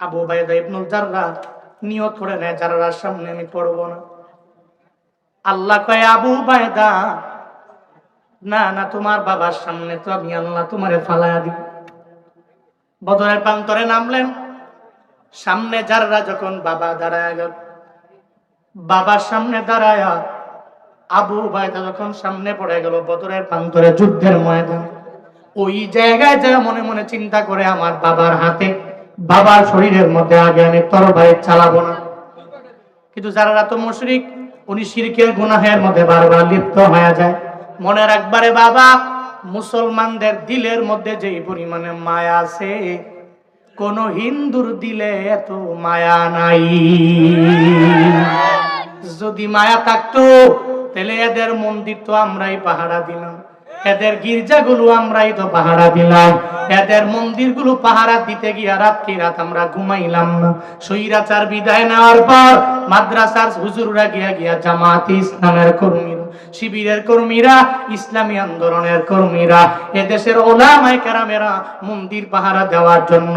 আবু বাইদা ইবনুল জাররা নিয়ত করে নেয়, জাররার সামনে আমি পড়ব না। আল্লাহ কয়, আবু বায়দা না না, তোমার বাবার সামনে তো আমি আল্লাহ তোমারে ফালায়া দিব। বদরের প্রান্তরে নামলেন। সামনে যাররা যখন বাবা দাঁড়ায় গেল, বাবার সামনে দাঁড়ায় আবু বায়দা যখন সামনে পড়ে গেল, বদরের প্রান্তরে যুদ্ধের ময়দান। ওই জায়গায় যা মনে মনে চিন্তা করে আমার বাবার হাতে বাবার শরীরের মধ্যে আগে আমি তরবারি চালাবো না। কিন্তু যারা তো মুশরিক, উনি শিরকের গুনাহের মধ্যে বারবার লিপ্ত হয়ে যায়। মনে রাখবারে বাবা, মুসলমানদের দিলের মধ্যে যেই পরিমাণে মায়া আছে, কোন হিন্দুর দিলে এত মায়া নাই। যদি মায়া থাকতো, তাহলে এদের মন্দির তো আমরাই পাহারা দিলাম। এদের গির্জাগুলো আমরাই তো পাহারা দিলাম। এদের মন্দিরগুলো পাহারা দিতে গিয়া রাত্রি রাত আমরা ঘুমাইলাম। না সৈরাচার বিদায় নেওয়ার পর মাদ্রাসার হুজুররা গিয়া গিয়া জামাতি ইসলামের কর্মীরা শিবিরের কর্মীরা, ইসলামী আন্দোলনের কর্মীরা, এদেশের ওলামায় কেরামেরা মন্দির পাহারা দেওয়ার জন্য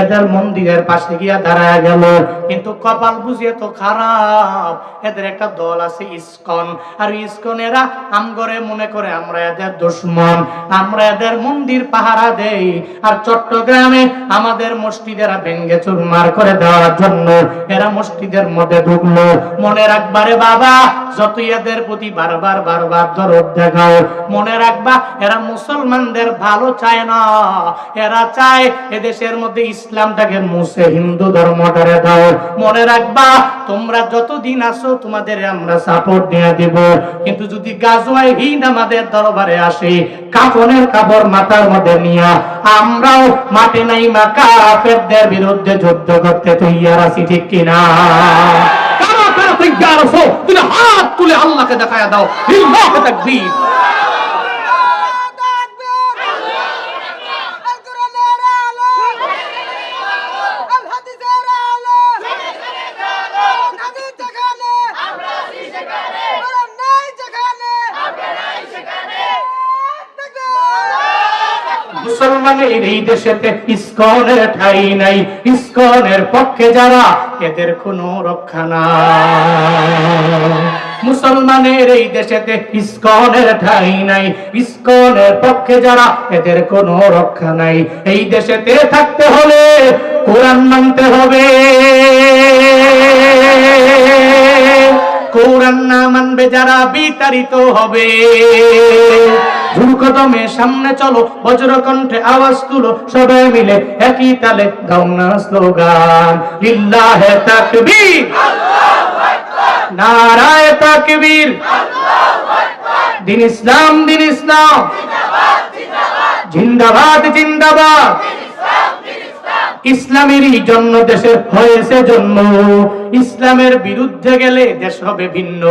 এদের মন্দিরের পাশে গিয়া দাঁড়ায় গেল। কিন্তু কপাল বুঝিয়ে তো খারাপ, এদের একটা দল আছে ইসকন। আর ইসকনেরা আমগরে মনে করে, আমরা এদের দুশ্মন, আমরা এদের মন্দির পাহারা দেই। আর চট্টগ্রামে আমাদের মসজিদেরা ভেঙ্গে চুরমার করে দেওয়ার জন্য এরা মসজিদের মধ্যে ঢুকলো। মনে রাখবারে বাবা, যতই এদের প্রতি বারবার বারবার দরদ দেখাও। মনে রাখবা, এরা মুসলমানদের ভালো চায় না। এরা চায় এদেশের মধ্যে ইসলামটাকে মুছে, হিন্দু ধর্মটারে দাও। মনে রাখবা, তোমরা যতদিন আসো তোমাদের আমরা সাপোর্ট দিয়ে দেব। কিন্তু যদি গাজওয়ায় হিন আমাদের দরবারে আসে, কাফনের কাপড় মাথার মধ্যে নিয়া, আমরাও মাঠে নাই মা কাফেরদের বিরুদ্ধে যুদ্ধ করতে তৈয়ার আছি, ঠিক কিনা? আছো তুমি হাত তুলে আল্লাহকে দেখায়া দাও লিল্লাহি তাকবীর। মুসলমানের এই দেশেতে ইস্কনের ঠাই নাই, ইস্কনের পক্ষে যারা এদের কোনো রক্ষা না মুসলমানের এই দেশেতে ইস্কনের ঠাই নাই। ইস্কনের পক্ষে যারা এদের কোনো রক্ষা নাই। এই দেশেতে থাকতে হলে কোরআন মানতে হবে। কোরআন না মানবে যারা বিতাড়িত হবে। ধুরকদমে সামনে চলো, বজ্রকণ্ঠে আওয়াজ তুলো, সবাই মিলে একই তালে গাও না স্লোগান। লিল্লাহে তাকবীর। নারায় তাকবীর। দিন ইসলাম দিন ইসলাম। জিন্দাবাদ জিন্দাবাদ। ইসলামেরই জন্য দেশে হয়েছে জন্ম ইসলামের বিরুদ্ধে গেলে দেশ হবে ভিন্ন।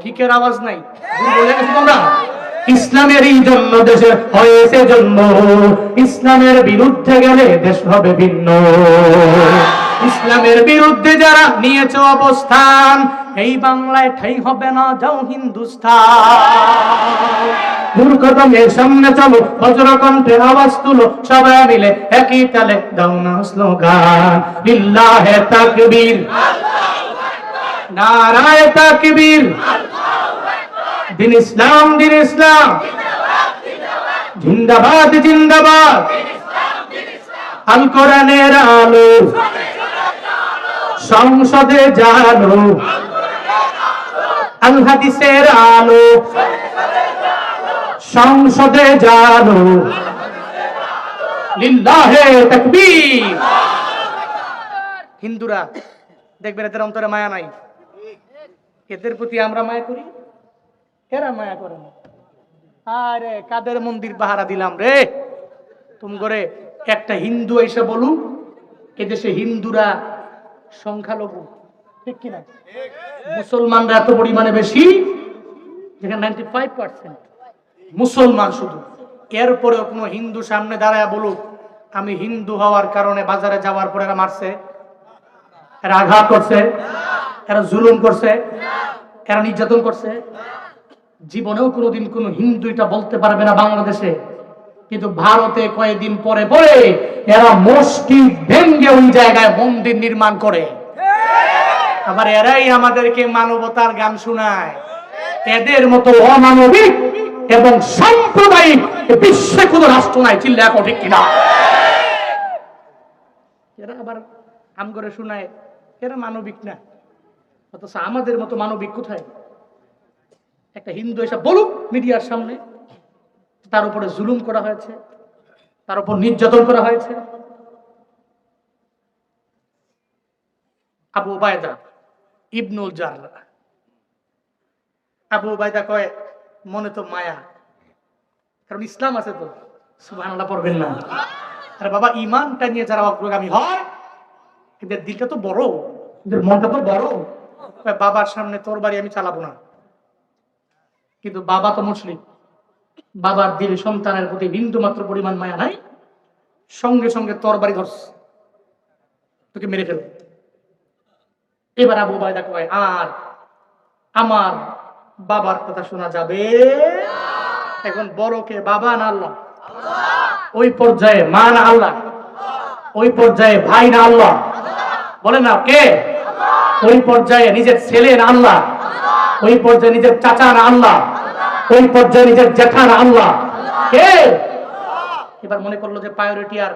ঠিকের আওয়াজ নাই? তোমরা গেছো তোমরা? ইসলামেরই জন্য দেশে হয়েছে জন্ম ইসলামের বিরুদ্ধে গেলে দেশ হবে ভিন্ন। ইসলামের বিরুদ্ধে যারা নিয়েছে অবস্থান, এই বাংলায় ঠাই হবে না, যাও হিন্দুস্তান। দুর্গতমের সামনে চলো, বজ্রকণ্ঠে আওয়াজ তুলো, সবাই মিলে একই তালে দাও না স্লোগান। লিল্লাহে তাকবীর। নারায় তাকবীর। দিন ইসলাম দিন ইসলাম। জিন্দাবাদ জিন্দাবাদ। আল কোরআনের আলো। সংসদে জানো। আল হাদিসের আলো। সংসদে জানো। হিন্দুরা, দেখবেন এদের অন্তরে মায়া নাই। এদের প্রতি আমরা মায়া করি? এরা মায়া করে না। আরে, কাদের মন্দির পাহারা দিলাম রে? তুমি করে একটা হিন্দু এসে বলুক, এদেশে হিন্দুরা সংখ্যালঘু। ঠিক কিনা? মুসলমানরা এত পরিমাণে বেশি মুসলমান শুধু। এরপরেও কোনো হিন্দু সামনে দাঁড়ায় বলুক, আমি হিন্দু হওয়ার কারণে বাজারে যাওয়ার পরে এরা মারছে। এরা আঘাত করছে। এরা জুলুম করছে। এরা নির্যাতন করছে। জীবনেও কোনোদিন কোনো হিন্দু এটা বলতে পারবে না বাংলাদেশে। কিন্তু ভারতে কয়েকদিন পরে পরে এরা মসজিদ ভেঙ্গে ওই জায়গায় মন্দির নির্মাণ করে। আবার এরাই আমাদেরকে মানবতার গান শোনায়। এদের মতো অমানবিক এবং সাম্প্রদায়িক বিশ্বে কোন রাষ্ট্র নাই, চিল্লা এখন কিনা? এরা আবার আম করে শোনায়, এরা মানবিক না। অথচ আমাদের মতো মানবিক কোথায়? একটা হিন্দু এসে বলুক মিডিয়ার সামনে তার উপরে জুলুম করা হয়েছে, তার উপর নির্যাতন করা হয়েছে। আবু বায়দা ইবনুল জাররা আবু বায়দা কয়, মনে তো মায়া। কারণ ইসলাম আছে তো। সুবহানাল্লাহ, পড়বেন না। আরে বাবা ইমানটা নিয়ে যারা অগ্রগামী হয়, এদের দিলটা তো বড়। এদের মনটা তো বড়। বাবার সামনে তোর বাড়ি আমি চালাবো না। কিন্তু বাবা তো মুসলিম। বাবার দিল সন্তানের প্রতি বিন্দু মাত্র পরিমাণ মায়া নাই সঙ্গে সঙ্গে তোর বাড়ি ধরস। তোকে মেরে ফেলবে। এবার আবু বায়দা কয় আর আমার বাবার কথা শোনা যাবে? এখন বড়কে বাবা না আল্লাহ? ওই পর্যায়ে মা না আল্লাহ? ওই পর্যায়ে ভাই না আল্লাহ? বলে না কে? ওই পর্যায়ে নিজের ছেলে না আল্লাহ। ওই পর্যায়ে নিজের চাচা না আল্লাহ? ওই পর্যায়ে নিজের জেঠা না আল্লাহ। কে? এবার মনে করল যে প্রায়োরিটি আর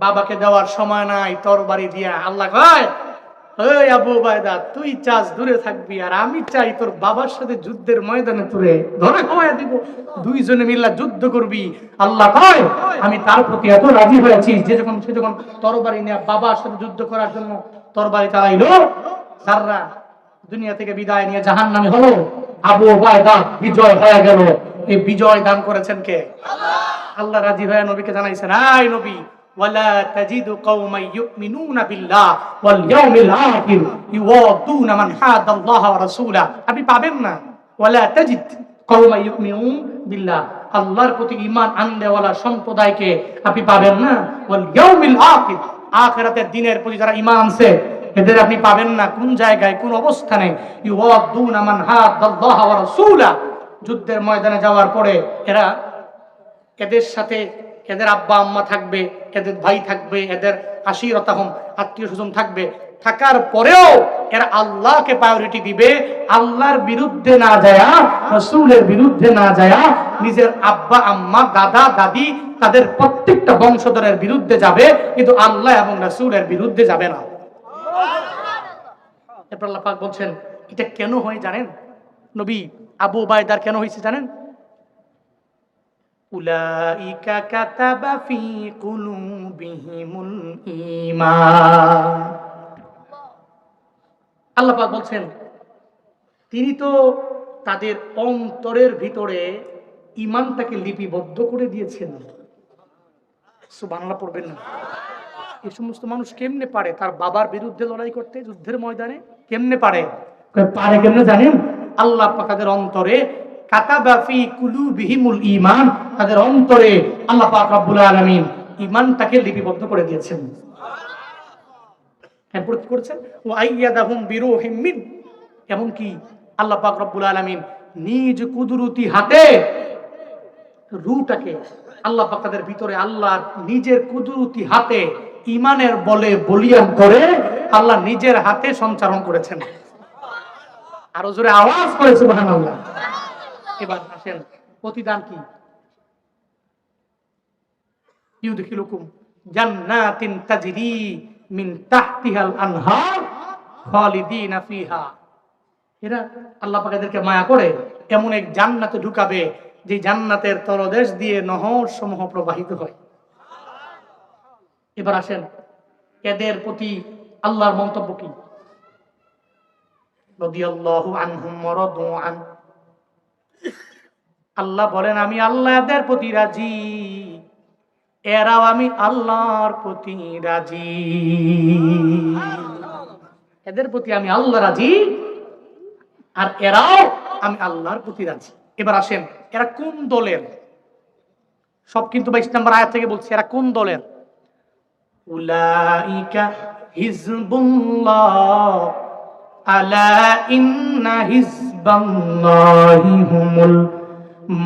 বাবাকে দেওয়ার সময় নাই তোর বাড়ি দিয়া আল্লাহ কয় ওই আবু বায়দা তুই চাস দূরে থাকবি আর আমি চাই তোর বাবার সাথে যুদ্ধের ময়দানে তোরে ধরে কমায় দিব। দুইজনে মিল্লা যুদ্ধ করবি। আল্লাহ কয় আমি তার প্রতি এত রাজি হয়েছি যে যখন সে যখন তরবারি নিয়ে বাবার সাথে যুদ্ধ করার জন্য তরবারি চালাইলো যাররা দুনিয়া থেকে বিদায় নিয়ে জাহান নামে হলো আবু বায়দা বিজয় হয়ে গেল এই বিজয় দান করেছেন কে আল্লাহ রাজি হয়ে নবীকে জানাইছেন আই নবী ولا تجد قوما يؤمنون بالله واليوم الآخر يوادون من حاد الله ورسوله আপনি পাবেন না ولا تجد قوما يؤمنون بالله আল্লাহর প্রতি ঈমান আনলেওয়ালা সম্প্রদায়কে আপনি পাবেন না واليوم الآخر আখিরাতের দিনের প্রতি যারা ঈমান আনছে এদের আপনি পাবেন না। কোন জায়গায়, কোন অবস্থানে? যুদ্ধের ময়দানে যাওয়ার পরে এরা এদের সাথে এদের আব্বা আম্মা থাকবে, এদের ভাই থাকবে, এদের আশিরতাহম আত্মীয় স্বজন থাকবে। থাকার পরেও এরা আল্লাহকে প্রায়োরিটি দিবে। আল্লাহর বিরুদ্ধে না যায়া, রসুলের বিরুদ্ধে না যায়া নিজের আব্বা, আম্মা, দাদা, দাদি তাদের প্রত্যেকটা বংশধরের বিরুদ্ধে যাবে। কিন্তু আল্লাহ এবং রসুলের বিরুদ্ধে যাবে না। এরপর আল্লাহ পাক বলছেন, এটা কেন হয় জানেন? নবী আবু বায়দার কেন হয়েছে জানেন? উলাইকা কাতাবা ফি কুলুবিহিমুল ঈমান। আল্লাহ পাক বলছেন, তিনি তো তাদের অন্তরের ভিতরে ইমানটাকে লিপিবদ্ধ করে দিয়েছেন। সুবহানাল্লাহ, পড়বেন না। এই সমস্ত মানুষ কেমনে পারে? তার বাবার বিরুদ্ধে লড়াই করতে, যুদ্ধের ময়দানে কেমনে পারে? পারে কেমনে জানেন? আল্লাহ তাদের অন্তরে আলামিন নিজ কুদরতি হাতে রুটাকে আল্লাহ তাদের ভিতরে আল্লাহ নিজের কুদরতি হাতে ইমানের বলে বলিয়ান করে আল্লাহ নিজের হাতে সঞ্চারণ করেছেন। আরও জোরে আওয়াজ করে, সুবহানাল্লাহ। এবার আসেন, প্রতিদান কি? জান্নাতিন মিন তাহতিহাল আনহার খালিদিনা ফিহা। এরা আল্লাহ মায়া করে এমন এক জান্নাতে ঢুকাবে যে জান্নাতের তলদেশ দিয়ে নহর সমূহ প্রবাহিত হয়। এবার আসেন। এদের প্রতি আল্লাহর মন্তব্য কি? আল্লাহ বলেন, আমি আল্লাহ এদের প্রতি রাজি। এরাও আমি আল্লাহর প্রতি রাজি। এদের প্রতি আমি আল্লাহ রাজি, আর এরাও আমি আল্লাহর প্রতি রাজি। এবার আসেন, এরা কোন দলের? সব কিন্তু বাইশ নম্বর আয়াত থেকে বলছি, এরা কোন দলের? উলাইকা হিজবুল্লাহ আলা ইন্না হিজবাল্লাহি হুমুল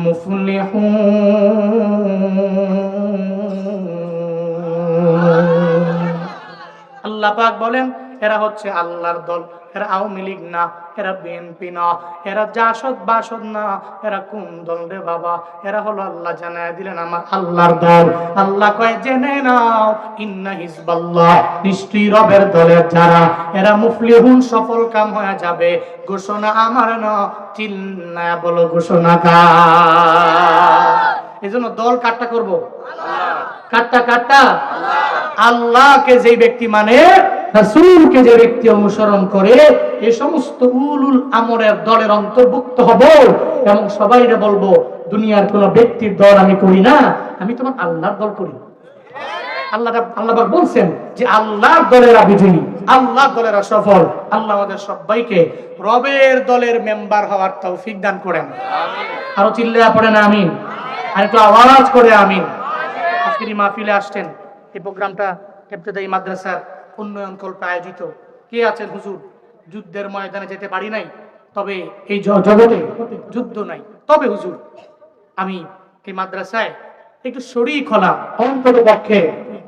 মুফলিহুন। আল্লাহ পাক বলেন এরা হচ্ছে আল্লাহর দল, এরা আওয়ামী লীগ না, এরা বিএনপি না, এরা জাসদ বাসদ না, এরা কোন দল রে বাবা? এরা হলো আল্লাহ জানায় দিলেন আমার আল্লাহর দল। আল্লাহ কয়, জেনে নাও, ইন্না হিজবাল্লাহ, নিশ্চয়ই রবের দলের যারা, এরা মুফলিহুন সফল কাম হয়ে যাবে। ঘোষণা আমার না চিল্লায়া বলো ঘোষণা কা এই জন্য দল কাটটা করব? কাটটা কাটটা আল্লাহকে যে ব্যক্তি মানে রাসূলকে যে ব্যক্তি অনুসরণ করে এই সমস্ত উলুল আমরের দলের অন্তর্ভুক্ত হব। এবং সবাইরে বলব দুনিয়ার কোন ব্যক্তির দল আমি করি না আমি তোমার আল্লাহর দল করি। আল্লাহ আল্লাহ বলছেন যে আল্লাহর দলেরা বিজয়ী আল্লাহর দলেরা সফল আল্লাহ আমাদের সবাইকে রবের দলের মেম্বার হওয়ার তৌফিক দান করেন। আরও চিল্লা পড়েন আমিন। আর একটু আওয়াজ করে আমিন। আজকের এই মাহফিলে আসছেন এই প্রোগ্রামটা হেফতেদাই মাদ্রাসার উন্নয়ন কল্পে আয়োজিত। কে আছেন হুজুর? যুদ্ধের ময়দানে যেতে পারি নাই, তবে এই জগতে যুদ্ধ নাই। তবে হুজুর, আমি এই মাদ্রাসায় একটু শরীর হলাম, অন্তত পক্ষে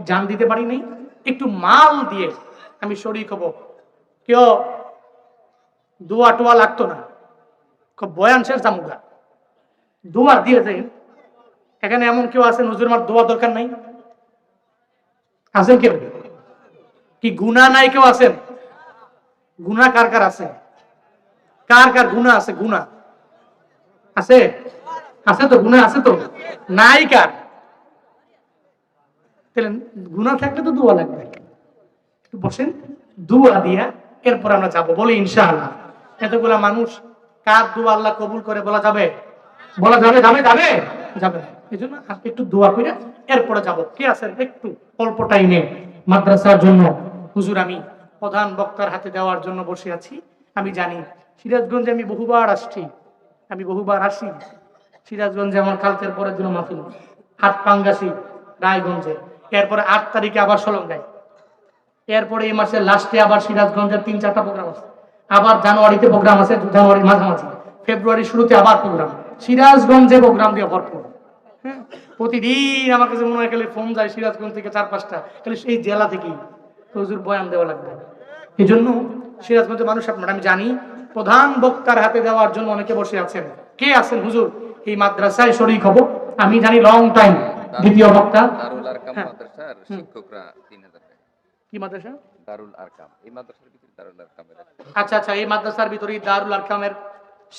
জান দিতে পারি নাই, একটু মাল দিয়ে আমি শরীর হব। কেউ দোয়া টোয়া লাগতো না, খুব বয়ান শেষ জামুগা দোয়া দিয়ে যাই এখানে এমন কেউ আছেন হুজুর, আমার দোয়া দরকার নাই? আছেন কেউ? কি গুণা নাই কেউ আছেন? গুণা কার কার আছে? কার কার গুণা আছে? গুণা। আছে? আছে তো, গুণা আছে তো? নাই কার? গুণা থাকলে তো দোয়া লাগবে। বসেন। দোয়া দিয়া এরপর আমরা যাব। বলি ইনশাআল্লাহ। এতগুলা মানুষ কার দোয়া আল্লাহ কবুল করে বলা যাবে? বলা যাবে যাবে যাবে? যাবে এই জন্য একটু দোয়া করে এরপরে যাব। কে আছেন? একটু অল্প টাইমে। মাদ্রাসার জন্য। হুজুর, আমি প্রধান বক্তার হাতে দেওয়ার জন্য বসে আছি। আমি জানি, সিরাজগঞ্জে আমি বহুবার আসছি। আমি বহুবার আসি। সিরাজগঞ্জে আমার কালকের পরের জন্য মাহফিল। হাট পাঙ্গাসি, রায়গঞ্জে। এরপরে আট তারিখে আবার সলঙ্গায়। এরপরে এই মাসের লাস্টে আবার সিরাজগঞ্জের তিন, চারটা প্রোগ্রাম আছে। আবার জানুয়ারিতে প্রোগ্রাম আছে, জানুয়ারির মাঝামাঝি। ফেব্রুয়ারির শুরুতে আবার প্রোগ্রাম। সিরাজগঞ্জে প্রোগ্রাম দিয়ে ভরপুর। হ্যাঁ? প্রতিদিন আমার কাছে মনে হয় খালি ফোন যায় সিরাজগঞ্জ থেকে চার পাঁচটা খালি এই জেলা থেকেই হুজুর বয়ান দেওয়া লাগবে। এই জন্য সিরাজগঞ্জের মানুষ আপনার আমি জানি প্রধান বক্তার হাতে দেওয়ার জন্য অনেকে বসে আছেন। কে আছেন হুজুর? এই মাদ্রাসায় শরিক হব। আমি জানি লং টাইম দ্বিতীয় বক্তা। মাদ্রাসার শিক্ষকরা কি মাদ্রাসা? দারুল আরকাম। এই মাদ্রাসার ভিতরে দারুল আরকামের আচ্ছা আচ্ছা এই মাদ্রাসার ভিতরে দারুল আরকামের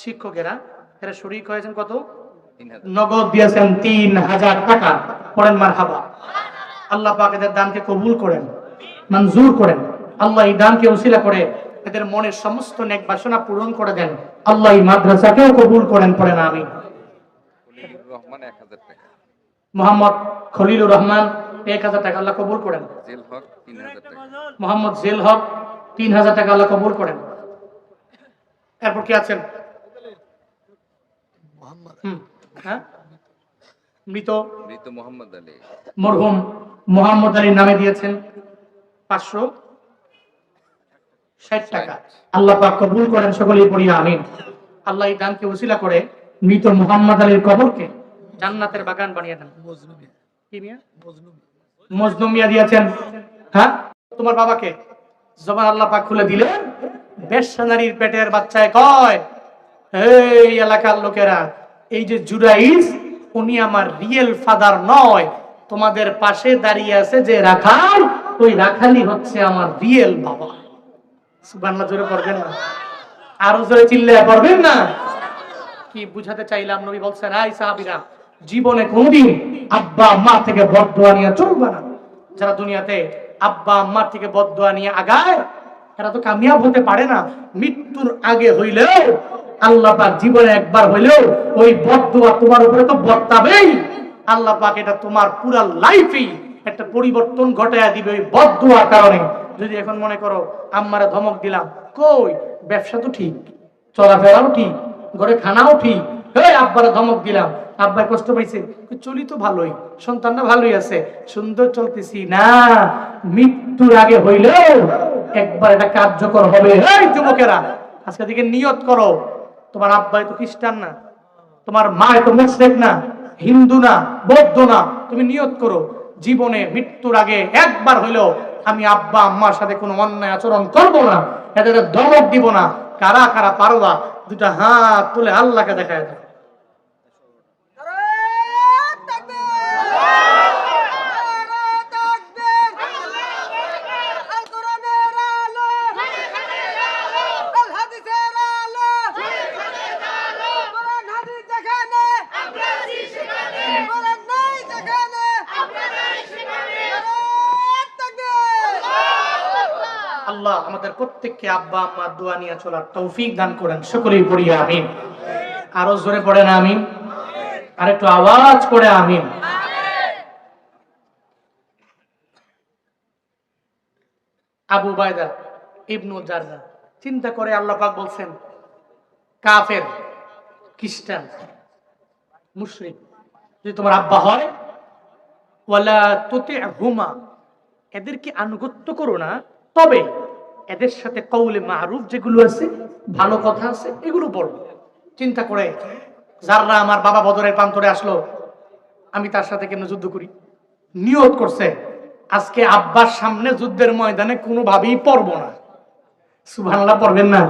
শিক্ষকেরা এরা শরিক হয়েছেন কত? নগদ দিয়েছেন তিন হাজার টাকা। পড়েন মার হাবা আল্লাহ পাক এদের দানকে কবুল করেন মঞ্জুর করেন। আল্লাহ এই দানকে উসিলা করে এদের মনের সমস্ত নেক বাসনা পূরণ করে দেন। আল্লাহ এই মাদ্রাসাকেও কবুল করেন পড়েন আমি। খলিলুর রহমান এক হাজার টাকা। মোহাম্মদ খলিলুর রহমান এক হাজার টাকা আল্লাহ কবুল করেন। জেল হক তিন হাজার টাকা। মোহাম্মদ জেল হক তিন হাজার টাকা আল্লাহ কবুল করেন। এরপর কি আছেন? হুম, হ্যাঁ? মৃত? মৃত মোহাম্মদ আলী। মরহুম মোহাম্মদ আলীর নামে দিয়েছেন পাঁচশো ষাট টাকা। আল্লাহ পাক কবুল করেন সকলেই পড়িয়া আমিন। আল্লাহ এই দানকে উসিলা করে মৃত মোহাম্মদ আলীর কবরকে জান্নাতের বাগান বানিয়ে দেন। কি মিয়া? মজনু মিয়া দিয়েছেন। হ্যাঁ? তোমার বাবাকে জবান আল্লাহ পাক খুলে দিলে বেশ্যা নারীর পেটের বাচ্চায় কয় এই এলাকার লোকেরা এই যে জুরাইজ উনি আমার রিয়েল ফাদার নয়। তোমাদের পাশে দাঁড়িয়ে আছে যে রাখাল, ওই রাখালি হচ্ছে আমার রিয়েল বাবা। সুবহানাল্লাহ, জোরে পড়বেন না? আরও জোরে চিল্লায় পড়বেন না? কি বুঝাতে চাইলাম নবী বলছেন আই সাহাবীরা, জীবনে কোনদিন আব্বা আম্মা থেকে বদদোয়া নিয়ে চলবে না। যারা দুনিয়াতে আব্বা আম্মার থেকে বদদোয়া নিয়ে আগায় এরা তো কামিয়াব হতে পারে না। মৃত্যুর আগে হইলেও আল্লাহ পাক জীবনে একবার হইলেও ওই বদদোয়া তোমার উপরে তো বর্তাবেই আল্লাহ পাক এটা তোমার পুরা লাইফেই একটা পরিবর্তন ঘটায় দিবে ওই বদদোয়ার কারণে। যদি এখন মনে করো আম্মারে ধমক দিলাম, কই? ব্যবসা তো ঠিক, চলাফেরাও ঠিক, ঘরে খানাও ঠিক। এই আব্বারে ধমক দিলাম, আব্বাই কষ্ট পাইছে চলি তো ভালোই সন্তানটা ভালোই আছে, সুন্দর চলতেছি না, মৃত্যুর আগে হইলেও একবার এটা কার্যকর হবে। এই যুবকেরা, আজকে থেকে নিয়ত করো তোমার আব্বাই তো খ্রিস্টান না, তোমার মা তো মুসলিম না, হিন্দু না, বৌদ্ধ না, তুমি নিয়ত করো, জীবনে মৃত্যুর আগে একবার হইলেও আমি আব্বা আম্মার সাথে কোনো অন্যায় আচরণ করব না, এদের ধমক দিব না, কারা কারা পারবা দুটা হাত তুলে আল্লাহকে দেখায় দাও। প্রত্যেককে আব্বা আম্মার দোয়া নিয়ে চলার তৌফিক দান করেন। সকলেই পড়ি আমিন। আরও জোরে পড়েন আমিন। আর একটু আওয়াজ করে আমিন। আবু বাইদা ইবনু জাররা, চিন্তা করে আল্লাহ পাক বলছেন, কাফের, খ্রিস্টান, মুশরিক, যদি তোমার আব্বা হয়, ওয়ালা তুতি হুমা এদেরকে আনুগত্য করো না, তবে এদের সাথে কৌলে মারুফ যেগুলো আছে ভালো কথা আছে এগুলো বলো। চিন্তা করে যাররা আমার বাবা বদরের প্রান্তরে আসলো আমি তার সাথে কেন যুদ্ধ করি? নিয়ত করছে আজকে আব্বার সামনে যুদ্ধের ময়দানে কোনোভাবেই পড়ব না। সুবহানাল্লাহ পড়বেন না?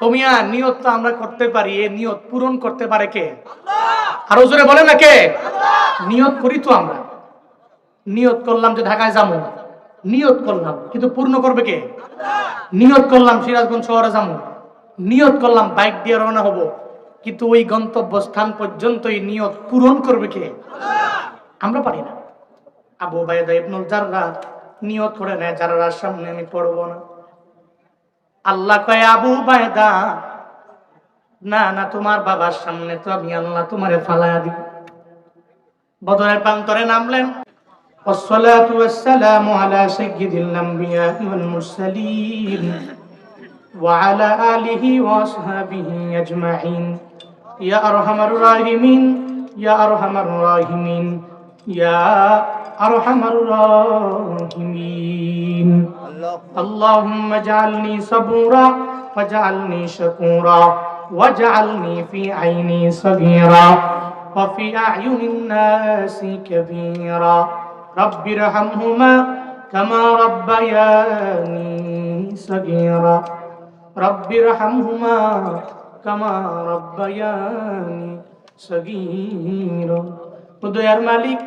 তোমিয়া নিয়ত তো আমরা করতে পারি এ নিয়ত পূরণ করতে পারে কে? আরও জোরে বলে না কে? নিয়ত করি তো আমরা। নিয়ত করলাম যে ঢাকায় যাব। নিয়ত করলাম কিন্তু পূর্ণ করবে কে? নিয়ত করলাম সিরাজগঞ্জ শহরে যাব নিয়ত করলাম বাইক দিয়ে রওনা হব। কিন্তু ওই গন্তব্য স্থান পর্যন্ত এই নিয়ত পূরণ করবে কে? আমরা পারি না। আবু বাইদা ইবনুল জাররা নিয়ত করে নেয়, জাররার সামনে আমি পড়ব না। আল্লাহ কয়, আবু বাইদা না না, তোমার বাবার সামনে তো আমি আল্লাহ তোমারে ফালায়া দিব। বদরের প্রান্তরে নামলেন। والصلاة والسلام على سيد الأنبياء والمرسلين وعلى آله وأصحابه أجمعين. يا أرحم الراحمين يا أرحم الراحمين يا أرحم الراحمين. اللهم اجعلني صبورا واجعلني شكورا واجعلني في عيني صغيرا وفي أعين الناس كبيرا. رب ارحمهما كما ربياني صغيرا رب ارحمهما كما ربياني صغيرا উদয়ার মালিক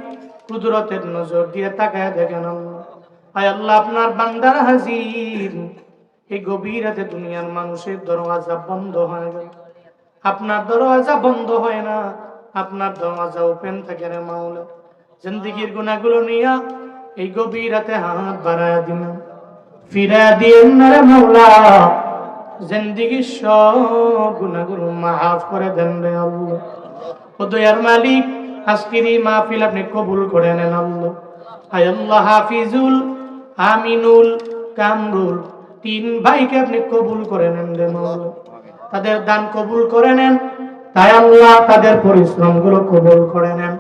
কুদরতের নজর দিয়ে তাকায় দেখেন আল্লাহ। আয় আল্লাহ আপনার বান্দার হাজির এই গভীর রাতে দুনিয়ার মানুষের দরওয়াজা বন্ধ হয়ে গেল আপনার দরওয়াজা বন্ধ হয় না আপনার দরওয়াজা ওপেন থাকে রে মাওলা জিন্দিগির গুণাগুলো নিয়া এই গভীর রাতে হাত বাড়ায় দিন ফিরা দিন না রে মাওলা, জিন্দিগির সব গুণাগুলো মাফ করে দেন রে আল্লাহ। ও দয়ার মালিক, আজকের এই মাহফিল আপনি কবুল করে নেন আল্লাহ। আয় আল্লাহ হাফিজুল, আমিনুল, কামরুল, তিন ভাইকে আপনি কবুল করে নেন রে মাওলা। তাদের দান কবুল করে নেন, তাই আল্লাহ তাদের পরিশ্রমগুলো কবুল করে নেন।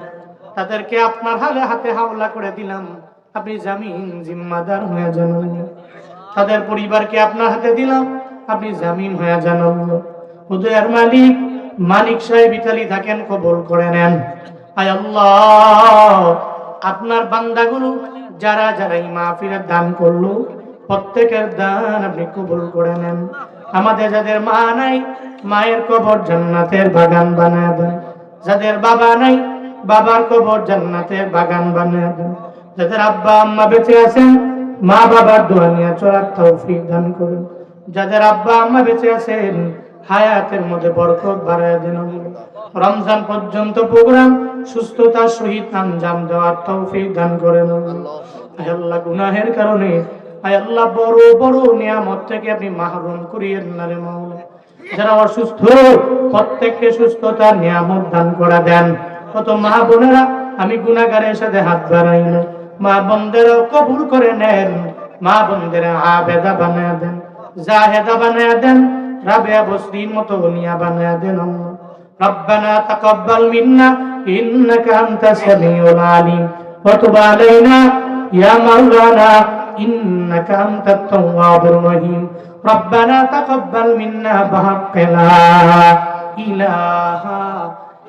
তাদেরকে আপনার হালে হাতে হাওলা করে দিলাম। আপনি জামিন জিম্মাদার হয়ে যান। তাদের পরিবারকে আপনার হাতে দিলাম। আপনি জামিন হয়ে যান। আল্লাহ। উদয়ের মালিক মালিক সাহেব ইতালি থাকেন, কবল করে নেন। আয় আল্লাহ, আপনার বান্দাগুলো যারা যারা এই মাহফিলের দান করল, প্রত্যেকের দান আপনি কবুল করে নেন। আমাদের যাদের মা নাই, মায়ের কবর জান্নাতের বাগান বানায় দেন। যাদের বাবা নাই বাবার কবর জান্নাতের বাগান বানায় দেন। যাদের আব্বা আম্মা বেঁচে আছেন, মা বাবার দোয়া নিয়ে চলার তৌফিক দান করুন। যাদের আব্বা আম্মা বেঁচে আছেন, হায়াতের মধ্যে বরকত বাড়ায় দেন রমজান পর্যন্ত প্রোগ্রাম সুস্থতার সহিত আঞ্জাম দেওয়ার তৌফিক দান করেন আল্লাহ। গুনাহের কারণে আল্লাহ বড় বড় নিয়ামত থেকে আপনি মাহরুম করিয়েন না রে মাওলা। যারা অসুস্থ, প্রত্যেককে সুস্থতার নিয়ামত দান করা দেন। কত মা বোনেরা আমি গুনাগারের সাথে হাত বাড়াই না মা বোনদেরও কবুল করে নেন মা বোনদের আবেদা বানায় দেন জাহেদা বানায় দেন রাবেয়া বসরির মতো নিয়া বানায় দেন আল্লাহ। ربنا تقبل منا إنك أنت السميع العليم وتب علينا يا مولانا إنك أنت التواب الرحيم ربنا تقبل منا بحق لا إله